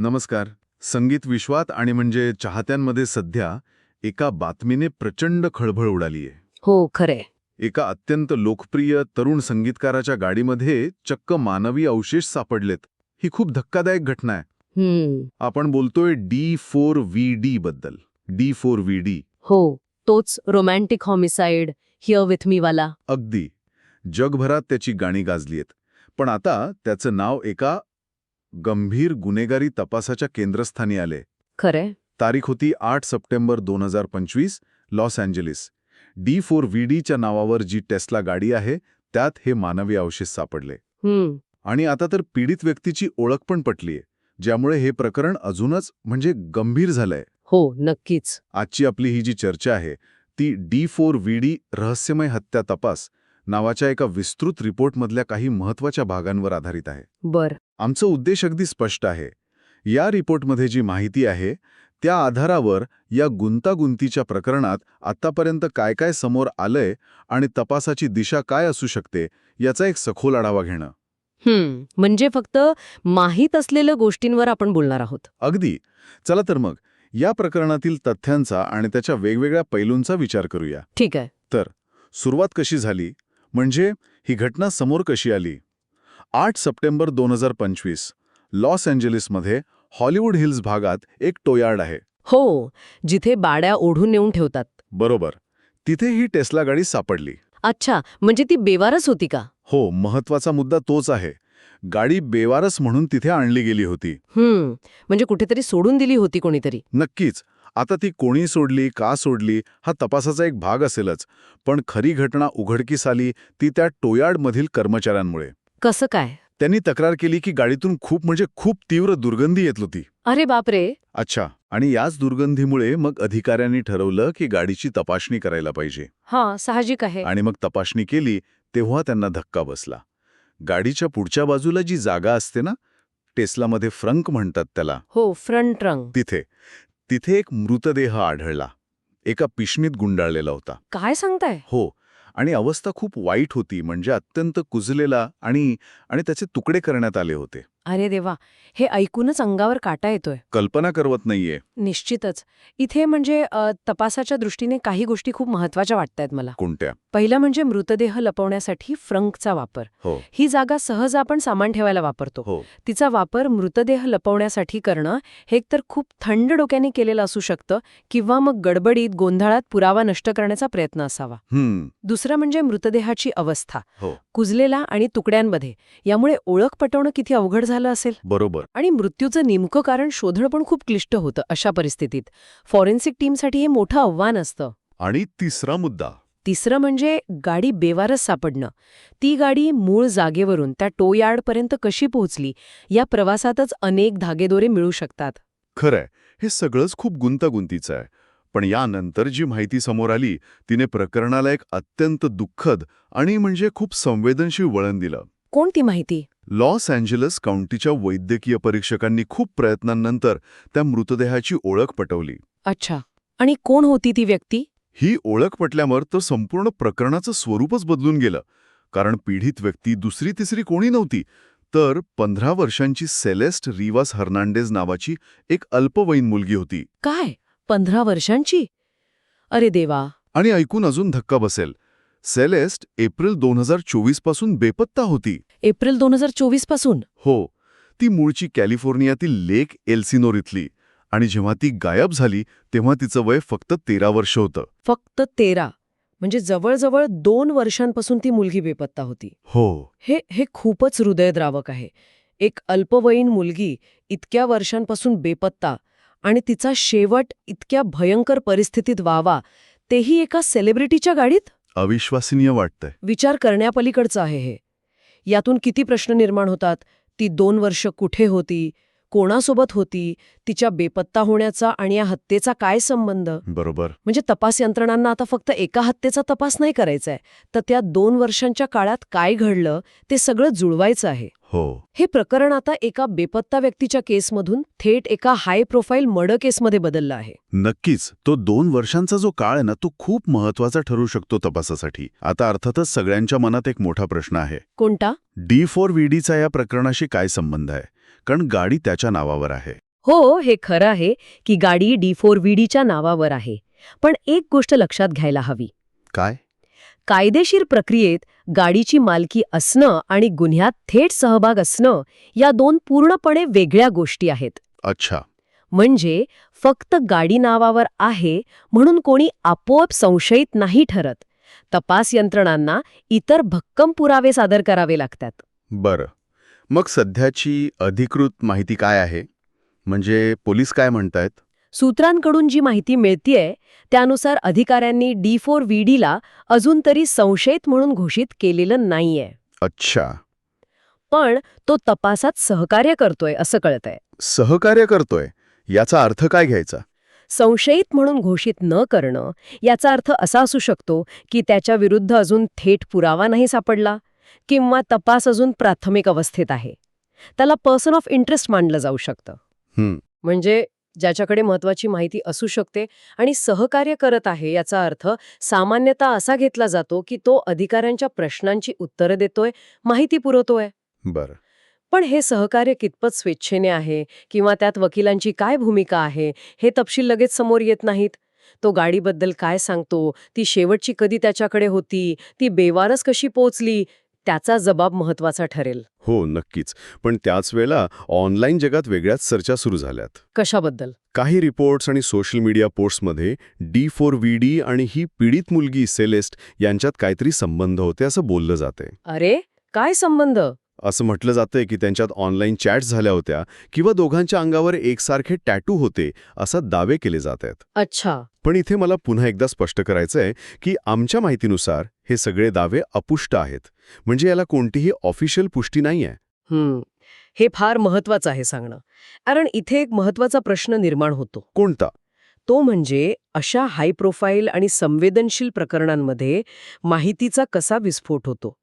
नमस्कार. संगीत विश्वात आणि म्हणजे चाहत्यांमध्ये सध्या एका बातमीने प्रचंड खळबळ उडालीये. हो खरंय. एका अत्यंत लोकप्रिय तरुण संगीतकाराच्या गाडीमध्ये चक्क मानवी अवशेष सापडलेत. ही खूप धक्कादायक घटना आहे. हम्म. आपण बोलतोय डी फोर व्ही डी बद्दल. D four V D. हो तोच romantic homicide here with me वाला. अगदी. जगभरात त्याची गाणी गाजलीत पण आता त्याचं नाव एका गंभीर गुन्हेगारी तपासाच्या केंद्रस्थानी आले. खरंय. तारीख होती आठ सप्टेंबर दोन हजार पंचवीस Los Angeles. D four V डीच्या नावावर जी टेस्ला गाडी आहे त्यात हे मानवी अवशेष सापडले. आणि आता तर पीडित व्यक्तीची ओळख पण पटलीये ज्यामुळे हे प्रकरण अजूनच म्हणजे गंभीर झालंय. हो नक्कीच. आजची आपली ही जी चर्चा आहे ती डी फोर व्ही डी रहस्यमय हत्या तपास नावाच्या एका विस्तृत रिपोर्टमधल्या काही महत्त्वाच्या भागांवर आधारित आहे. बर. आमचं उद्देश अगदी स्पष्ट आहे. या रिपोर्टमध्ये जी माहिती आहे त्या आधारावर या गुंतागुंतीच्या प्रकरणात आतापर्यंत काय काय समोर आलंय आणि तपासाची दिशा काय असू शकते याचा एक सखोल आढावा घेणं. हम्म म्हणजे फक्त माहीत असलेल्या गोष्टींवर आपण बोलणार आहोत. अगदी. चला तर मग या प्रकरणातील तथ्यांचा आणि त्याच्या वेगवेगळ्या पैलूंचा विचार करूया. ठीक आहे. सुरुवात कशी झाली? म्हणजे ही घटना समोर कशी आली? आठ सप्टेंबर दोन हजार पंचवीस लॉस एंजलिसमध्ये हॉलिवूड हिल्स भागात एक टोयार्ड आहे. हो जिथे बाड्या ओढून नेऊन ठेवतात. बरोबर. तिथे ही टेस्ला गाडी सापडली. अच्छा म्हणजे ती बेवारच होती का? हो महत्त्वाचा मुद्दा तोच आहे. गाडी बेवारस म्हणून तिथे आणली गेली होती. म्हणजे कुठेतरी सोडून दिली होती कोणीतरी. नक्कीच. आता ती कोणी सोडली का सोडली हा तपासाचा एक भाग असेलच. पण खरी घटना उघडकीस आली ती त्या टोयार्डमधील कर्मचाऱ्यांमुळे. कसं काय? त्यांनी तक्रार केली की गाडीतून खूप म्हणजे खूप तीव्र दुर्गंधी येत होती. अरे बापरे! अच्छा आणि याच दुर्गंधीमुळे मग अधिकाऱ्यांनी ठरवलं की गाडीची तपासणी करायला पाहिजे. हा साहजिक आहे. आणि मग तपासणी केली तेव्हा त्यांना धक्का बसला. गाडीच्या पुढच्या बाजूला जी जागा असते ना टेस्लामध्ये फ्रंक म्हणतात त्याला. हो फ्रंट रंग तिथे. तिथे एक मृतदेह आढळला. एका पिशणीत गुंडाळलेला होता. काय सांगताय? हो आणि अवस्था खूप वाईट होती म्हणजे अत्यंत कुजलेला आणि आणि त्याचे तुकडे करण्यात आले होते. अरे देवा हे ऐकूनच अंगावर काटा येतोय. कल्पना करवत नाहीये. निश्चितच. इथे म्हणजे तपासाच्या दृष्टीने काही गोष्टी खूप महत्त्वाच्या वाटतायत मला. कोणत्या? पहिलं म्हणजे मृतदेह लपवण्यासाठी फ्रंकचा वापर. हो. ही जागा सहज आपण सामान ठेवायला वापरतो. हो. तिचा वापर मृतदेह लपवण्यासाठी करणं हे एकतर खूप थंड डोक्याने केलेलं असू शकतं किंवा मग गडबडीत गोंधळात पुरावा नष्ट करण्याचा प्रयत्न असावा. हम्म. दुसरं म्हणजे मृतदेहाची अवस्था. हो. कुजलेला आणि तुकड्यांमध्ये. यामुळे ओळख पटवणं किती अवघड झालं असेल? बरोबर. आणि मृत्यूचं नेमकं कारण शोधणं पण खूप क्लिष्ट होतं अशा परिस्थितीत. फॉरेन्सिक टीमसाठी हे मोठं आव्हान असतं. आणि तिसरा मुद्दा. तिसरं म्हणजे गाडी बेवारस सापडणं. ती गाडी मूळ जागेवरून त्या टो यार्डपर्यंत कशी पोहोचली या प्रवासातच अनेक धागेदोरे मिळू शकतात. खरंय. हे सगळंच खूप गुंतागुंतीचं आहे. पण यानंतर जी माहिती समोर आली तिने प्रकरणाला एक अत्यंत दुःखद आणि म्हणजे खूप संवेदनशील वळण दिलं. कोणती माहिती? लॉस एंजलस काउंटीच्या वैद्यकीय परीक्षकांनी खूप प्रयत्नांनंतर त्या मृतदेहाची ओळख पटवली. अच्छा. आणि कोण होती ती व्यक्ती? ही ओळख पटल्यावर तर संपूर्ण प्रकरणाचं स्वरूपच बदलून गेलं. कारण पीडित व्यक्ती दुसरी तिसरी कोणी नव्हती. तर पंधरा वर्षांची सेलेस्ट रिवास हर्नांडेज नावाची एक अल्पवयीन मुलगी होती. काय? पंधरा वर्षांची? अरे देवा! आणि ऐकून अजून धक्का बसेल. सेलेस्ट एप्रिल दोन हजार चोवीसपासून बेपत्ता होती. एप्रिल दोन हजार चोवीसपासून? हो. ती मूळची कॅलिफोर्नियातील लेक एल्सिनोर इथली. आणि जेव्हा ती गायब झाली तेव्हा तिचं वय फक्त तेरा वर्ष होतं. फक्त तेरा. म्हणजे जवळजवळ दोन वर्षांपासून ती मुलगी बेपत्ता होती. हो. हे हे खूपच हृदयद्रावक आहे. एक अल्पवयीन मुलगी इतक्या वर्षांपासून बेपत्ता आणि तिचा शेवट इतक्या भयंकर परिस्थितीत व्हावा तेही एका सेलिब्रिटीच्या गाडीत? अविश्वसनीय वाटतंय. विचार करण्यापलीकडचं आहे हे. यातून किती प्रश्न निर्माण होतात? ती दोन वर्ष कुठे होती? कोणासोबत होती तिच्या बेपत्ता होण्याचा आणि या हत्येचा काय संबंध? बरोबर. म्हणजे तपास यंत्रणांना आता फक्त एका हत्येचा तपास नाही करायचा आहे तर त्या दोन वर्षांच्या काळात काय घडलं ते सगळं जुळवायचं आहे. हो. हे प्रकरण आता एका बेपत्ता व्यक्तीच्या केसमधून थेट एका हाय प्रोफाईल मर्डर केसमध्ये बदललं आहे. नक्कीच. तो दोन वर्षांचा जो काळ आहे ना तो खूप महत्त्वाचा ठरू शकतो तपासासाठी. आता अर्थातच सगळ्यांच्या मनात एक मोठा प्रश्न आहे. कोणता? डी फोर व्हीडीचा या प्रकरणाशी काय संबंध आहे? कारण गाडी त्याच्या नावावर आहे. हो हे खरं आहे की गाडी डी फोर व्ही डीच्या नावावर आहे. पण एक गोष्ट लक्षात घ्यायला हवी. काय? कायदेशीर प्रक्रियेत गाडीची मालकी असणं आणि गुन्ह्यात थेट सहभाग असणं या दोन पूर्णपणे वेगळ्या गोष्टी आहेत. अच्छा. म्हणजे फक्त गाडी नावावर आहे म्हणून कोणी आपोआप संशयित नाही ठरत. तपास यंत्रणांना इतर भक्कम पुरावे सादर करावे लागतात. बरं. मग सध्याची अधिकृत माहिती काय आहे? म्हणजे पोलीस काय म्हणतायत? सूत्रांकडून जी माहिती मिळतीये त्यानुसार अधिकाऱ्यांनी डी फोर व्ही डीला अजून तरी संशयित म्हणून घोषित केलेलं नाहीये. अच्छा. पण तो तपासात सहकार्य करतोय असं कळतंय. सहकार्य करतोय? याचा अर्थ काय घ्यायचा? संशयित म्हणून घोषित न करणं याचा अर्थ असा असू शकतो की त्याच्या विरुद्ध अजून थेट पुरावा नाही सापडला. किंवा तपास अजून प्राथमिक अवस्थेत आहे. त्याला पर्सन ऑफ इंटरेस्ट मानलं जाऊ शकतं. म्हणजे ज्याच्याकडे महत्वाची माहिती असू शकते आणि सहकार्य करत आहे याचा अर्थ सामान्यतः असा घेतला जातो की तो अधिकाऱ्यांच्या प्रश्नांची उत्तरं देतोय माहिती पुरवतोय. बरं. पण हे सहकार्य कितपत स्वेच्छेने आहे किंवा त्यात वकिलांची काय भूमिका आहे हे तपशील लगेच समोर येत नाहीत? तो गाडीबद्दल काय सांगतो? ती शेवटची कधी त्याच्याकडे होती? ती बेवारस कशी पोचली त्याचा जबाब महत्त्वाचा ठरेल. हो नक्कीच. पण त्याच वेळेला ऑनलाईन जगात वेगळ्याच चर्चा सुरू झाल्यात. कशाबद्दल? काही रिपोर्ट्स आणि सोशल मीडिया पोस्टमध्ये डी फोर व्ही डी आणि ही पीडित मुलगी सेलेस्ट यांच्यात काहीतरी संबंध होते असं बोललं जाते. अरे काय संबंध? असं म्हटलं जातंय की त्यांच्यात ऑनलाईन चॅट्स झाल्या होत्या किंवा दोघांच्या अंगावर एकसारखे टॅटू होते असा दावे केले जात आहेत अच्छा. पण इथे मला पुन्हा एकदा स्पष्ट करायचंय की आमच्या माहितीनुसार हे सगळे दावे अपुष्ट आहेत. म्हणजे याला कोणतीही ऑफिशियल पुष्टी नाहीये. हम्म. हे फार महत्वाचं आहे सांगणं. कारण इथे एक महत्त्वाचा प्रश्न निर्माण होतो. कोणता? तो म्हणजे अशा हाय प्रोफाईल आणि संवेदनशील प्रकरणांमध्ये माहितीचा कसा विस्फोट होतो?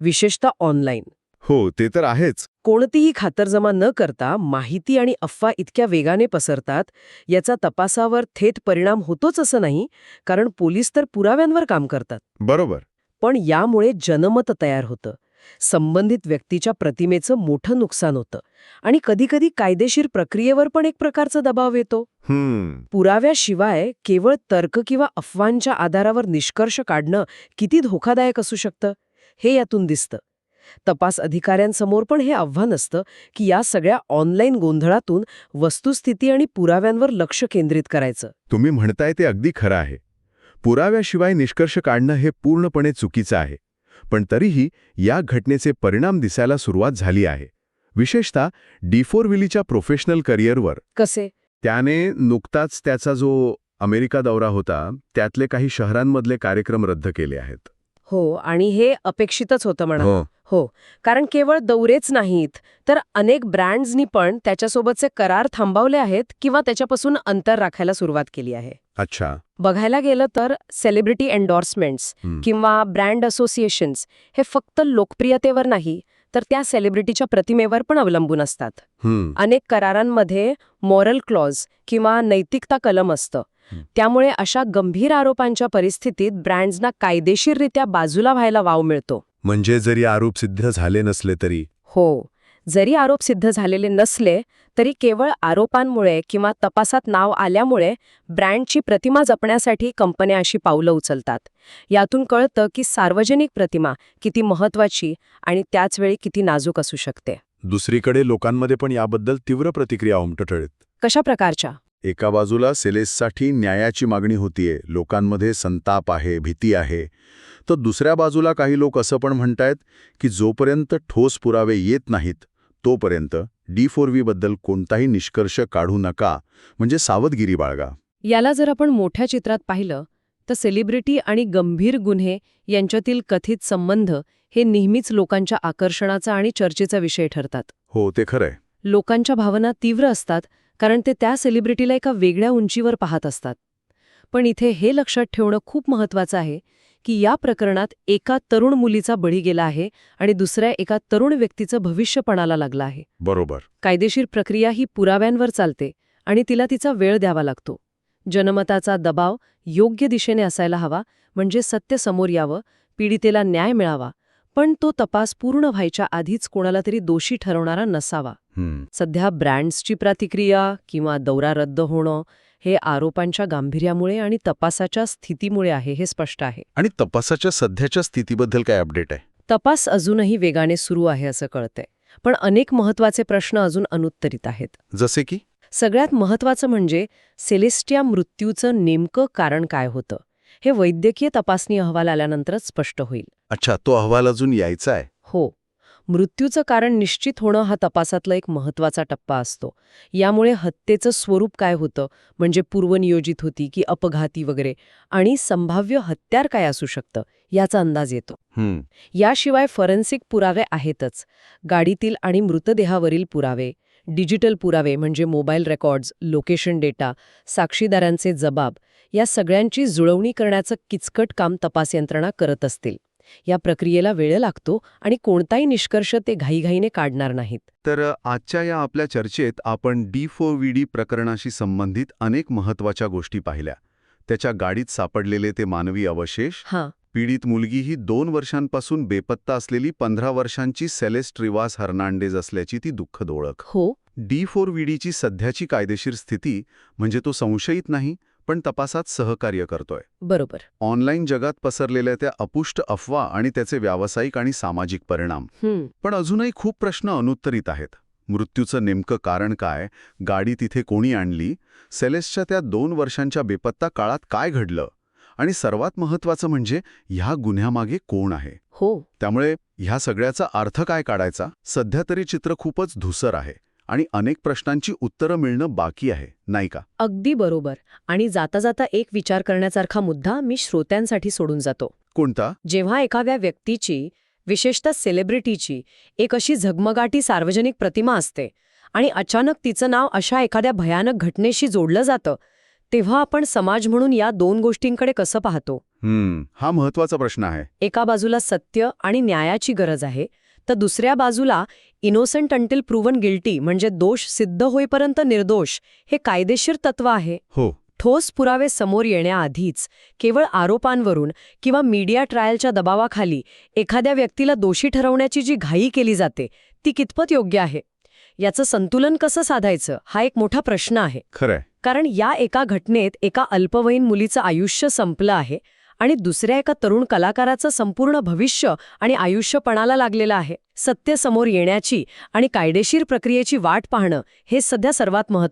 विशेषतः ऑनलाईन हो ते तर आहेच. कोणतीही खातरजमा न करता माहिती आणि अफवा इतक्या वेगाने पसरतात याचा तपासावर थेट परिणाम होतोच असं नाही कारण पोलीस तर पुराव्यांवर काम करतात. बरोबर. पण यामुळे जनमत तयार होतं. संबंधित व्यक्तीच्या प्रतिमेचं मोठं नुकसान होतं. आणि कधीकधी कायदेशीर प्रक्रियेवर पण एक प्रकारचा दबाव येतो. पुराव्याशिवाय केवळ तर्क किंवा अफवांच्या आधारावर निष्कर्ष काढणं किती धोकादायक असू शकतं? हे यातून दिसतं. तपास अधिकाऱ्यांसमोर पण हे आव्हान असतं की या सगळ्या ऑनलाईन गोंधळातून वस्तुस्थिती आणि पुराव्यांवर लक्ष केंद्रित करायचं. तुम्ही म्हणताय ते अगदी खरं आहे. पुराव्याशिवाय निष्कर्ष काढणं हे पूर्णपणे चुकीचं आहे. पण तरीही या घटनेचे परिणाम दिसायला सुरुवात झाली आहे. विशेषतः डिफोरविलीच्या प्रोफेशनल करिअरवर. कसे? त्याने नुकताच त्याचा जो अमेरिका दौरा होता त्यातले काही शहरांमधले कार्यक्रम रद्द केले आहेत. हो आणि हे अपेक्षितच होतं म्हणा. हो. हो कारण केवळ दौरेच नाहीत तर अनेक ब्रँड्सनी पण त्याच्यासोबतचे करार थांबवले आहेत किंवा त्याच्यापासून अंतर राखायला सुरुवात केली आहे. अच्छा. बघायला गेलं तर सेलिब्रिटी एन्डॉर्समेंट्स. किंवा ब्रँड असोसिएशन्स हे फक्त लोकप्रियतेवर नाही तर त्या सेलिब्रिटीच्या प्रतिमेवर पण अवलंबून असतात. अनेक करारांमध्ये मॉरल क्लॉज किंवा नैतिकता कलम असतं. त्यामुळे अशा गंभीर आरोपांच्या परिस्थितीत ब्रँड्सना कायदेशीररित्या बाजूला व्हायला वाव मिळतो. म्हणजे जरी आरोप सिद्ध झाले नसले तरी? हो. जरी आरोप सिद्ध झालेले नसले तरी केवळ आरोपांमुळे किंवा तपासात नाव आल्यामुळे ब्रँडची प्रतिमा जपण्यासाठी कंपन्या अशी पावलं उचलतात. यातून कळतं की सार्वजनिक प्रतिमा किती महत्वाची आणि त्याचवेळी किती नाजूक असू शकते. दुसरीकडे लोकांमध्ये पण याबद्दल तीव्र प्रतिक्रिया उमटत कशा प्रकारच्या एका बाजूला सेलेससाठी न्यायाची मागणी होतीये लोकांमध्ये संताप आहे भीती आहे. तर दुसऱ्या बाजूला काही लोक असं पण म्हणतायत की जोपर्यंत ठोस पुरावे येत नाहीत तोपर्यंत डी फोरबद्दल कोणताही निष्कर्ष काढू नका म्हणजे सावधगिरी बाळगा. याला जर आपण मोठ्या चित्रात पाहिलं तर सेलिब्रिटी आणि गंभीर गुन्हे यांच्यातील कथित संबंध हे नेहमीच लोकांच्या आकर्षणाचा आणि चर्चेचा विषय ठरतात. हो ते खरंय. लोकांच्या भावना तीव्र असतात कारण ते त्या सेलिब्रिटीला एका वेगळ्या उंचीवर पाहत असतात. पण इथे हे लक्षात ठेवणं खूप महत्वाचं आहे की या प्रकरणात एका तरुण मुलीचा बळी गेला आहे आणि दुसऱ्या एका तरुण व्यक्तीचं भविष्य पणाला लागलं आहे. बरोबर. कायदेशीर प्रक्रिया ही पुराव्यांवर चालते आणि तिला तिचा वेळ द्यावा लागतो. जनमताचा दबाव योग्य दिशेने असायला हवा म्हणजे सत्य समोर यावं पीडितेला न्याय मिळावा पण तो तपास पूर्ण व्हायच्या आधीच कोणाला तरी दोषी ठरवणारा नसावा. सध्या ब्रँड्सची प्रतिक्रिया किंवा दौरा रद्द होणं हे आरोपांच्या गांभीर्यामुळे आणि तपासाच्या स्थितीमुळे आहे हे स्पष्ट आहे. आणि तपासाच्या सध्याच्या स्थितीबद्दल काय अपडेट आहे? तपास अजूनही वेगाने सुरू आहे असं कळतंय. पण अनेक महत्त्वाचे प्रश्न अजून अनुत्तरित आहेत. जसे की? सगळ्यात महत्वाचं म्हणजे सेलेस्टिया मृत्यूचं नेमकं कारण काय होतं? हे वैद्यकीय तपासणी अहवाल आल्यानंतरच स्पष्ट होईल. अच्छा तो अहवाल अजून यायचा आहे? हो. मृत्यूचं कारण निश्चित होणं हा तपासातला एक महत्त्वाचा टप्पा असतो. यामुळे हत्येचं स्वरूप काय होतं म्हणजे पूर्वनियोजित होती की अपघाती वगैरे आणि संभाव्य हत्यार काय असू शकतं याचा अंदाज येतो. याशिवाय फॉरेन्सिक पुरावे आहेतच. गाडीतील आणि मृतदेहावरील पुरावे डिजिटल पुरावे म्हणजे मोबाईल रेकॉर्ड्स लोकेशन डेटा साक्षीदारांचे जबाब या सगळ्यांची जुळवणी करण्याचं किचकट काम तपास यंत्रणा करत असतील. या प्रक्रियेला वेळ लागतो आणि कोणताही निष्कर्ष ते घाईघाईने काढणार नाहीत. तर आजच्या या आपल्या चर्चेत आपण डी फोर व्ही डी प्रकरणाशी संबंधित अनेक महत्त्वाच्या गोष्टी पाहिल्या. त्याच्या गाडीत सापडलेले ते मानवी अवशेष हां. पीडित मुलगी ही दोन वर्षांपासून बेपत्ता असलेली पंधरा वर्षांची सेलेस्ट रिवास हर्नांडेज असल्याची ती दुःखद ओळख हो. डी फोर व्हीडीची सध्याची कायदेशीर स्थिती म्हणजे तो संशयित नाही पण तपासात सहकार्य करतोय. बरोबर. ऑनलाईन जगात पसरलेल्या त्या अपुष्ट अफवा आणि त्याचे व्यावसायिक आणि सामाजिक परिणाम. पण अजूनही खूप प्रश्न अनुत्तरित आहेत. मृत्यूचं नेमकं कारण काय? गाडी तिथे कोणी आणली? सेलेसच्या त्या दोन वर्षांच्या बेपत्ता काळात काय घडलं? आणि सर्वात महत्त्वाचं म्हणजे ह्या गुन्ह्यामागे कोण आहे? हो. त्यामुळे ह्या सगळ्याचा अर्थ काय काढायचा? सध्या तरी चित्र खूपच धुसर आहे आणि अनेक प्रश्नांची उत्तरं मिळणं बाकी आहे नाही का? अगदी बरोबर. आणि जाता जाता एक विचार करण्यासारखा मुद्दा मी श्रोत्यांसाठी सोडून जातो. कोणता? जेव्हा एखाद्या व्यक्तीची विशेषतः सेलिब्रिटीची एक अशी झगमगाटी सार्वजनिक प्रतिमा असते आणि अचानक तिचं नाव अशा एखाद्या भयानक घटनेशी जोडलं जातं तेव्हा आपण समाज म्हणून या दोन गोष्टींकडे कसं पाहतो? हा महत्त्वाचा प्रश्न आहे. एका बाजूला सत्य आणि न्यायाची गरज आहे तर दुसऱ्या बाजूला इनोसंट अंटिल प्रूव्हन गिल्टी म्हणजे दोष सिद्ध होईपर्यंत निर्दोष हे कायदेशीर तत्व आहे. हो. ठोस पुरावे समोर येण्याआधीच केवळ आरोपांवरून किंवा मीडिया ट्रायलच्या दबावाखाली एखाद्या व्यक्तीला दोषी ठरवण्याची जी घाई केली जाते ती कितपत योग्य आहे? याचं संतुलन कसं साधायचं? हा एक मोठा प्रश्न आहे. खरंय. कारण या एका घटनेत एका अल्पवयीन मुलीचं आयुष्य संपलं आहे आणि दुसऱ्या एका तरुण कलाकाराचं संपूर्ण भविष्य आणि आयुष्य पणाला लागलेलं आहे. सत्य समोर येण्याची आणि कायदेशीर प्रक्रियेची वाट पाहणं हे सध्या सर्वात महत्त्वाचं